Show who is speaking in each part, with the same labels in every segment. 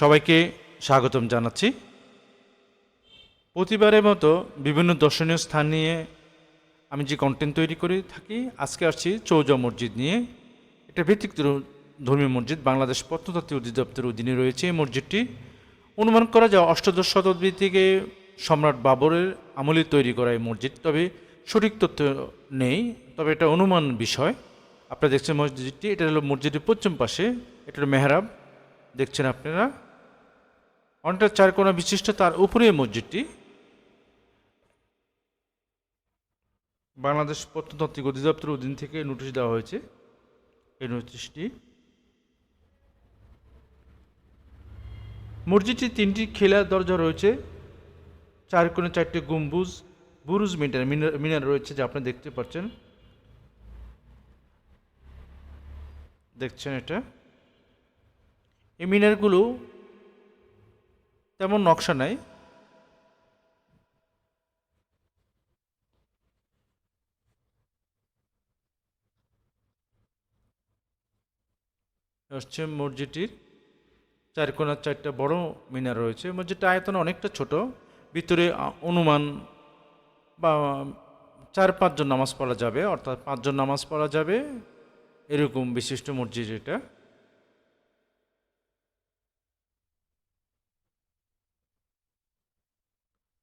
Speaker 1: সবাইকে স্বাগতম জানাচ্ছি। প্রতিবারের মতো বিভিন্ন দর্শনীয় স্থান নিয়ে আমি যে কন্টেন্ট তৈরি করে থাকি, আজকে আসছি চৌজা মসজিদ নিয়ে। এটা ভিত্তিক ধর্মীয় মসজিদ, বাংলাদেশ প্রত্নতাত্ত্বিক অধিদপ্তরের অধীনে রয়েছে এই মসজিদটি। অনুমান করা যায় অষ্টাদশ শতাব্দী থেকে সম্রাট বাবরের আমলে তৈরি করা এই মসজিদ, তবে সঠিক তথ্য নেই, তবে এটা অনুমান বিষয়। আপনারা দেখছেন মসজিদটি, এটা হলো মসজিদের পশ্চিম পাশে এটা হলো মেহরাব, দেখছেন আপনারা। অনেকটা চারকোনা বিশিষ্ট তার উপরে মসজিদটি। বাংলাদেশ প্রত্নতাত্ত্বিক অধিদপ্তর অধীন থেকে নোটিশ দেওয়া হয়েছে। এই নোটিশটি মসজিদটি তিনটি খেলা দরজা রয়েছে। চার কোণে চারটি গম্বুজ, বুরুজ মিনার মিনার রয়েছে যা আপনি দেখতে পাচ্ছেন। দেখছেন এটা? এই মিনারগুলো তেমন নকশা নাই। হচ্ছে মসজিদটির চার কোনার চারটা বড় মিনার রয়েছে। মসজিদটা আয়তন অনেকটা ছোট। ভিতরে অনুমান বা, চার পাঁচজন নামাজ পড়া যাবে, অর্থাৎ পাঁচজন নামাজ পড়া যাবে। এরকম বিশিষ্ট মসজিদ এটা।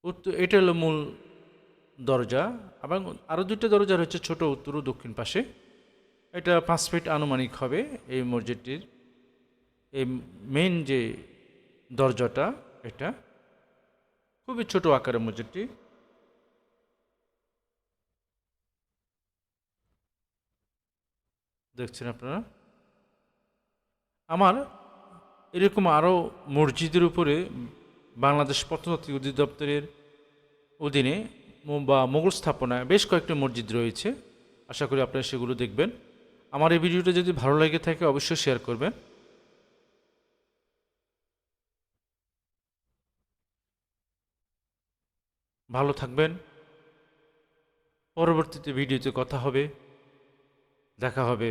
Speaker 1: উত্তর, এটা হলো মূল দরজা। এবং আরও দুটো দরজা রয়েছে, ছোট উত্তর ও দক্ষিণ পাশে। এটা পাঁচ ফিট আনুমানিক হবে এই মসজিদটির। এই মেন যে দরজাটা, এটা খুবই ছোট আকারের মসজিদটি। দেখছেন আপনারা? আমার এরকম আরও মসজিদের উপরে বাংলাদেশ প্রত্নতাত্ত্বিক অধিদপ্তরের অধীনে বা মোগল স্থাপনায় বেশ কয়েকটি মসজিদ রয়েছে। আশা করি আপনারা সেগুলো দেখবেন। আমার এই ভিডিওটা যদি ভালো লেগে থাকে অবশ্যই শেয়ার করবেন। ভালো থাকবেন। পরবর্তীতে ভিডিওতে কথা হবে। দেখা হবে।